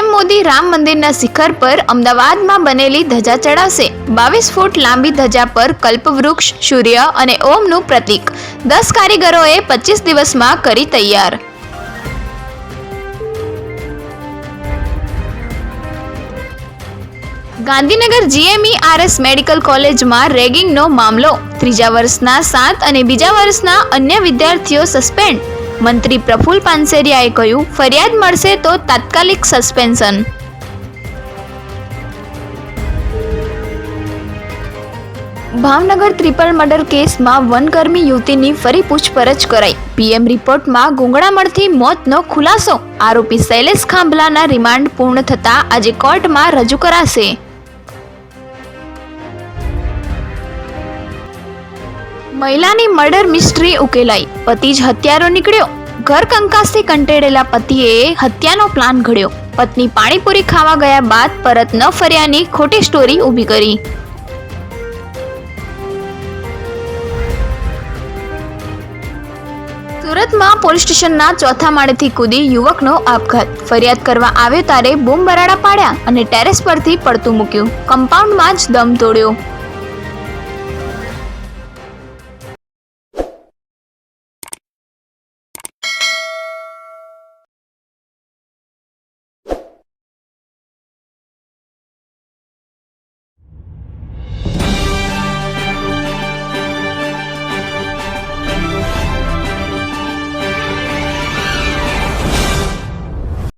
મોદી રામ મંદિરના શિખર પર અમદાવાદમાં બનેલી ધજા ચડાવશે. બાવીસ ફૂટ લાંબી ધજા પર કલ્પવૃક્ષ, સૂર્ય અને ઓમનું પ્રતીક. દસ કારીગરોએ પચીસ દિવસમાં કરી તૈયાર. ગાંધીનગર જીએમઈઆરએસ મેડિકલ કોલેજમાં રેગિંગનો મામલો. ત્રીજા વર્ષના સાત અને બીજા વર્ષના અન્ય વિદ્યાર્થીઓ સસ્પેન્ડ. મંત્રી પ્રફુલ પાનસેરિયાએ કહ્યું, ફરિયાદ મળશે તો તાત્કાલિક સસ્પેન્શન. ભાવનગર ટ્રિપલ મર્ડર કેસમાં વનકર્મી યુવતીની ફરી પૂછપરછ કરાઈ. પીએમ રિપોર્ટમાં ગુંગળામણથી મોતનો ખુલાસો. આરોપી શૈલેષ ખાંભલાના રિમાન્ડ પૂર્ણ થતાં આજે કોર્ટમાં રજૂ કરાશે. મહિલાની મર્ડર મિસ્ટ્રી ઉકેલાઈ. પતિ જ હત્યારો નીકળ્યો. ઘર કંકાસથી કંટેડેલા પતિએ હત્યાનો પ્લાન ઘડ્યો. પત્ની પાણીપુરી ખાવા ગયા બાદ પરત ન ફર્યાની ખોટી સ્ટોરી ઊભી કરી. સુરતમાં પોલીસ સ્ટેશનના ચોથા માળેથી કૂદી યુવકનો આપઘાત. ફરિયાદ કરવા આવ્યો ત્યારે બૂમ બરાડા પાડ્યા અને ટેરેસ પરથી પડતું મૂક્યું. કમ્પાઉન્ડમાં જ દમ તોડ્યો.